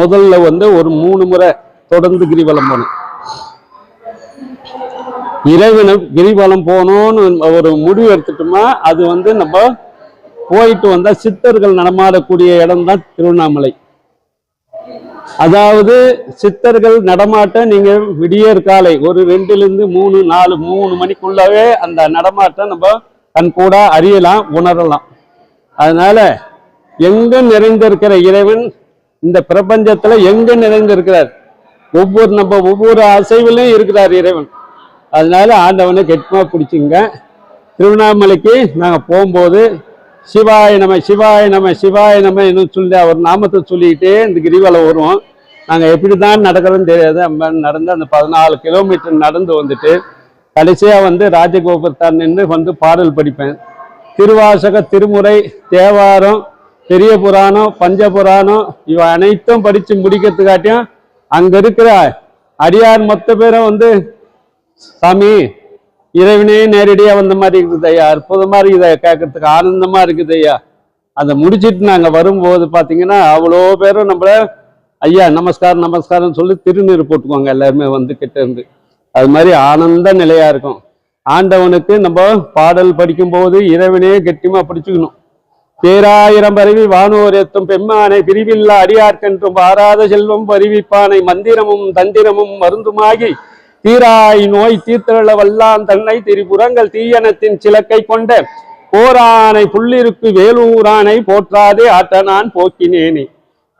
முதல்ல வந்து ஒரு மூணு முறை தொடர்ந்து கிரிவலம் போகணும் இறைவனை கிரிவலம் போகணும்னு ஒரு முடிவு எடுத்துட்டோமா அது வந்து நம்ம போயிட்டு வந்தா சித்தர்கள் நடமாடக்கூடிய இடம் தான் திருவண்ணாமலை. அதாவது சித்தர்கள் நடமாட்டம் நீங்க விடியற் காலை ஒரு ரெண்டுலேருந்து மூணு நாலு மூணு மணிக்குள்ளவே அந்த நடமாட்டம் நம்ம கண் கூட அறியலாம் உணரலாம். அதனால எங்க நிறைந்திருக்கிற இறைவன் இந்த பிரபஞ்சத்துல எங்க நிறைந்திருக்கிறார்? ஒவ்வொரு நம்ம ஒவ்வொரு அசைவிலையும் இருக்கிறார் இறைவன். அதனால ஆண்டவனை கெட்டமா பிடிச்சிங்க. திருவண்ணாமலைக்கு நாங்கள் போகும்போது சிவாய நம சிவாய நம சிவாய நம சொல்லி அவர் நாமத்தை சொல்லிக்கிட்டே இந்த கிரிவலம் வருவோம். நாங்கள் எப்படி தான் நடக்கிறோன்னு தெரியாது. நம்ம நடந்து அந்த பதினாலு கிலோமீட்டர் நடந்து வந்துட்டு கடைசியாக வந்து ராஜகோபுரத்தான் நின்று வந்து பாடல் படிப்பேன். திருவாசக திருமுறை தேவாரம் பெரிய புராணம் பஞ்ச புராணம் இவ அனைத்தும் படித்து முடிக்கிறதுக்காட்டியும் அங்கே இருக்கிற அடியார் மொத்த பேரும் வந்து சாமி இறைவனே நேரடியா வந்த மாதிரி இருக்குது ஐயா அற்புதமா இருக்குது ஐயா கேட்கறதுக்கு ஆனந்தமா இருக்குது ஐயா. அதை முடிச்சிட்டு நாங்கள் வரும்போது பார்த்தீங்கன்னா அவ்வளோ பேரும் நம்மள ஐயா நமஸ்காரம் நமஸ்காரம் சொல்லி திருநீர் போட்டுக்குவாங்க எல்லாருமே வந்து கிட்ட இருந்து. அது மாதிரி ஆனந்த நிலையா இருக்கும். ஆண்டவனுக்கு நம்ம பாடல் படிக்கும்போது இறைவனே கெட்டியமாக பிடிச்சிக்கணும். பேராயிரம் பருவி வானோர் எத்தும் பெம்மானை பிரிவில்லா அடியார்க்கென்றும் வாராத செல்வம் பருவிப்பானை மந்திரமும் தந்திரமும் மருந்துமாகி தீராய் நோய் தீர்த்தள வல்லான் தன்னை திரிபுறங்கள் தீயனத்தின் சிலக்கை கொண்ட போரானை புள்ளிருக்கு வேலூரானை போற்றாதே ஆட்டனான் போக்கினேனே.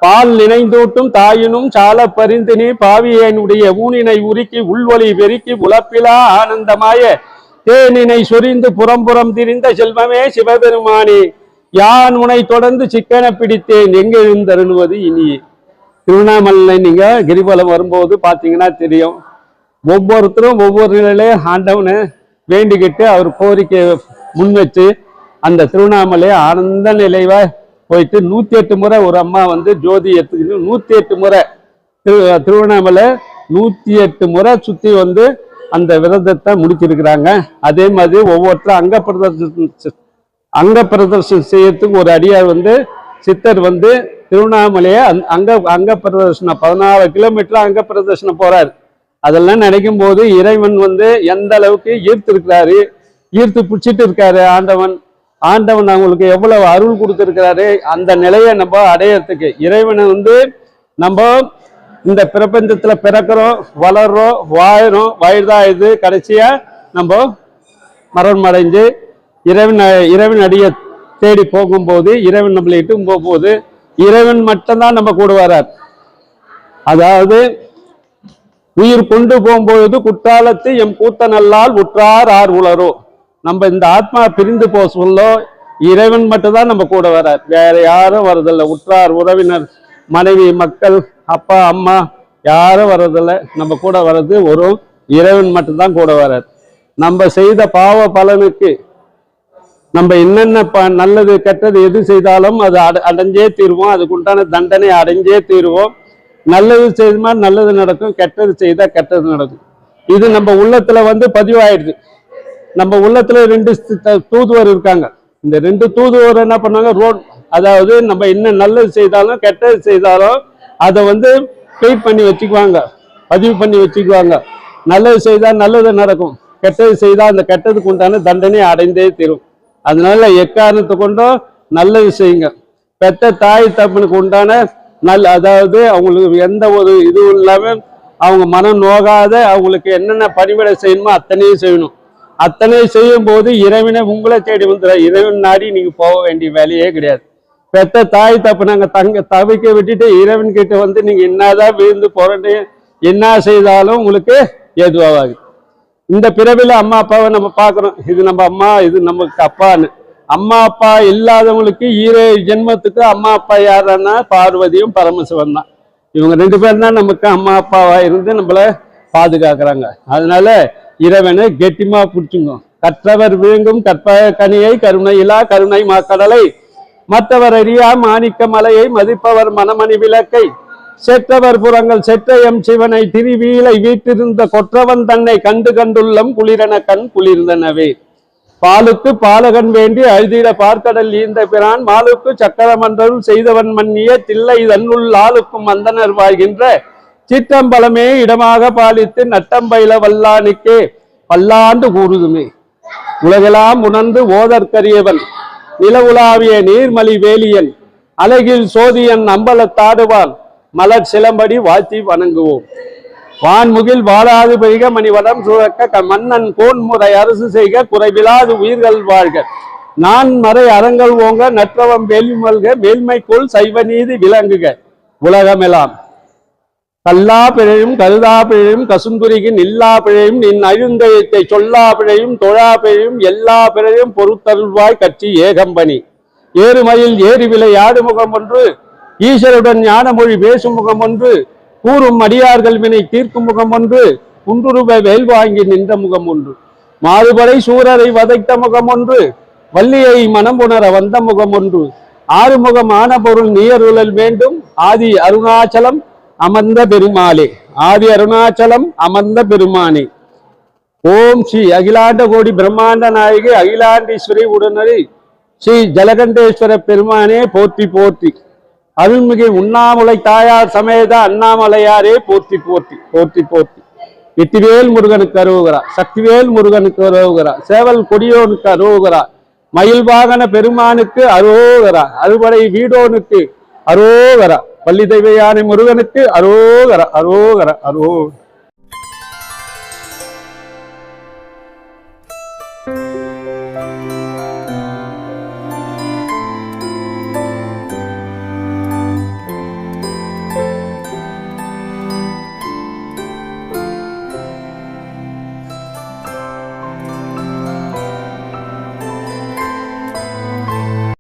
பால் நினைந்தூட்டும் தாயினும் சால பரிந்தினி பாவியனுடைய ஊனினை உருக்கி உள்வொலி பெருக்கி உழப்பிலா ஆனந்தமாய தேனினை சொரிந்து புறம்புறம் திரிந்த செல்வமே சிவபெருமானே. யான் உனை தொடர்ந்து சிக்கன பிடித்தேன்? எங்கே தருணுவது இனியே திருவண்ணாமலை நீங்கள் கிரிவலம் வரும்போது பார்த்தீங்கன்னா தெரியும். ஒவ்வொருத்தரும் ஒவ்வொரு நிலையிலே ஆண்டவனை வேண்டிக்கிட்டு அவர் கோரிக்கை முன் வச்சு அந்த திருவண்ணாமலை ஆனந்த நிலைவா போயிட்டு நூற்றி எட்டு முறை ஒரு அம்மா வந்து ஜோதி எடுத்துக்கிட்டு நூற்றி எட்டு முறை திரு திருவண்ணாமலை நூற்றி எட்டு முறை சுற்றி வந்து அந்த விரதத்தை முடிச்சிருக்கிறாங்க. அதே மாதிரி ஒவ்வொருத்தரும் அங்க பிரதர்ஷனம் அங்க பிரதர்ஷனம் செய்யறதுக்கு ஒரு அடியார் வந்து சித்தர் வந்து திருவண்ணாமலையை அங்க- அங்க அங்க பிரதர்ஷனம் பதினாலு கிலோமீட்டர் அங்க பிரதர்ஷனம் போறாரு. அதெல்லாம் நினைக்கும் போது இறைவன் வந்து எந்த அளவுக்கு ஈர்த்து இருக்கிறாரு ஈர்த்து பிடிச்சிட்டு இருக்காரு ஆண்டவன். ஆண்டவன் அவங்களுக்கு எவ்வளவு அருள் கொடுத்துருக்கிறாரு அந்த நிலையை நம்ம அடையறதுக்கு. இறைவனை வந்து நம்ம இந்த பிரபஞ்சத்துல பிறக்கிறோம் வளர்றோம் வாழறோம் வயதா இது கடைசியா நம்ம மரணம் அடைஞ்சு இறைவன் இறைவன் அடிய தேடி போகும்போது இறைவன் நம்மளை இட்டும் போகும்போது இறைவன் மட்டும்தான் நம்ம கூட வரார். அதாவது உயிர் கொண்டு போகும்பொழுது குற்றாலத்து எம் கூத்த நல்லால் உற்றார் ஆர் உளரோ. நம்ம இந்த ஆத்மா பிரிந்து போக சொல்ல இறைவன் மட்டும்தான் நம்ம கூட வரார். வேற யாரும் வரதில்லை. உற்றார் உறவினர் மனைவி மக்கள் அப்பா அம்மா யாரும் வர்றதில்லை நம்ம கூட வர்றது ஒரு இறைவன் மட்டும்தான் கூட வரார். நம்ம செய்த பாவ பலனுக்கு நம்ம என்னென்ன ப நல்லது கெட்டது எது செய்தாலும் அது அட அடைஞ்சே தீருவோம். அதுக்கு உண்டான தண்டனை அடைஞ்சே தீருவோம். நல்லது செய்துமா நல்லது நடக்கும். கெட்டது செய்தால் கெட்டது நடக்கும். இது நம்ம உள்ளத்தில் வந்து பதிவாயிடுது. நம்ம உள்ளத்தில் ரெண்டு தூதுவர் இருக்காங்க. இந்த ரெண்டு தூதுவர் என்ன பண்ணாங்க ரோட் அதாவது நம்ம என்ன நல்லது செய்தாலும் கெட்டது செய்தாலும் அதை வந்து பெயிட் பண்ணி வச்சுக்குவாங்க. பதிவு பண்ணி வச்சுக்குவாங்க. நல்லது செய்தால் நல்லது நடக்கும். கெட்டது செய்தால் அந்த கெட்டதுக்கு உண்டான தண்டனை அடைந்தே தீரும். அதனால எக்காரணத்தை கொண்டும் நல்லது செய்யுங்க. பெத்த தாய் தப்பனுக்கு உண்டான நல் அதாவது அவங்களுக்கு எந்த ஒரு இதுவும் இல்லாமல் அவங்க மனம் நோகாத அவங்களுக்கு என்னென்ன பணிவிடை செய்யணுமோ அத்தனையும் செய்யணும். அத்தனை செய்யும் போது இறைவனை உங்களை தேடி வந்துடுற. இறைவன் நாடி நீங்க போக வேண்டிய வேலையே கிடையாது. பெத்த தாய் தப்பு நாங்க தங்க தவிக்க விட்டுட்டு இறைவன் கிட்ட வந்து நீங்க என்னதான் விழுந்து புரண்டு என்ன செய்தாலும் உங்களுக்கு எதுவாகுது இந்த பிறவில அம்மா அப்பாவை நம்ம பார்க்குறோம். இது நம்ம அம்மா இது நமக்கு அப்பான்னு. அம்மா அப்பா இல்லாதவங்களுக்கு ஈரே ஜென்மத்துக்கு அம்மா அப்பா யாருன்னா? பார்வதியும் பரமசிவன் தான். இவங்க ரெண்டு பேரும் தான் நமக்கு அம்மா அப்பாவா இருந்து நம்மள பாதுகாக்கிறாங்க. அதனால இறைவனை கெட்டிமா பிடிச்சுங்க. கற்றவர் விழுங்கும் கற்ப கனியை கருணையிலா கருணை மாக்கடலை. மற்றவர் அறியா மாணிக்க மலையை மதிப்பவர் மனமணி விளக்கை. செற்றவர் புறங்கள் செற்றயம் சிவனை திருவீலை வீட்டிருந்த கொற்றவன் தன்னை கண்டு கண்டுள்ளம் குளிரன கண் குளிர்ந்தனவே. பாலுக்கு பாலகன் வேண்டி அழுதிட பார்க்கடல் ஈந்த பிரான் மாலுக்கு சக்கரமன்றல் செய்தவன் மன்னிய தில்லை தன்னுள் ஆளுக்கும் அந்தனர் வாழ்கின்ற சிற்றம்பலமே இடமாக பாலித்து நட்டம்பயில வல்லானுக்கே பல்லாண்டு கூறுதுமே. உலகெல்லாம் உணர்ந்து ஓதற்கரியவன் நிலவுலாவிய நீர்மலி வேலியன் அழகில் சோதியன் அம்பலத்தாடுவான். மலர் சிலம்படி வாழ்த்தி வணங்குவோம். வான்முகில் வாழாது பெய்க மணிவடம் சுழக்க க- மன்னன் கோன்முறை அரசு செய்க குறைவிலாது உயிர்கள் வாழ்க. நான் மறை அறங்கள் ஓங்க நற்றவம் வேள்வி மல்க மேல்மைக்குள் சைவ நீதி விளங்குக. உலகமெல்லாம் கல்லா பிழையும் கருதா பிழையும் கசுந்துரிக்கு இல்லா பிழையும் நின் அழுந்தயத்தை சொல்லா பிழையும் தொழா பிழையும் எல்லா பிழையும் பொறுத்தருள்வாய் கட்சி ஏகம்பனி ஏறுமையில் ஏறி விலை முகம் ஒன்று ஈஸ்வருடன் ஞான மொழி பேசும் முகம் ஒன்று கூறும் அடியார்கள் வினை தீர்க்கும் முகம் ஒன்று குன்றுருப வேல் வாங்கி நின்ற முகம் ஒன்று. மாறுபடை சூரரை வதைத்த முகம் ஒன்று வள்ளியை மனம் உணர வந்த முகம் ஒன்று. ஆறுமுகம் ஆன பொருள் நீயருளல் வேண்டும் ஆதி அருணாச்சலம் அமர்ந்த பெருமாளே. ஆதி அருணாச்சலம் அமர்ந்த பெருமானே. ஓம் ஸ்ரீ அகிலாண்ட கோடி பிரம்மாண்ட நாயகி அகிலாண்டீஸ்வரி உடனடி ஸ்ரீ ஜலகண்டேஸ்வர பெருமானே போற்றி போற்றி. அருள்மிகு உண்ணாமுலை தாயார் சமேத அண்ணாமலையாரே போற்றி போற்றி போற்றி போற்றி. வெற்றிவேல் முருகனுக்கு அருவுகிறா சக்திவேல் முருகனுக்கு அருவுகிறா சேவல் கொடியோனுக்கு அருவுகிறா மயில் வாகன பெருமானுக்கு அரோகரா அறுபடை வீடோனுக்கு அரோகரா பள்ளி தெய்வ யானை முருகனுக்கு அரோகரா அரோகரா அரோகரா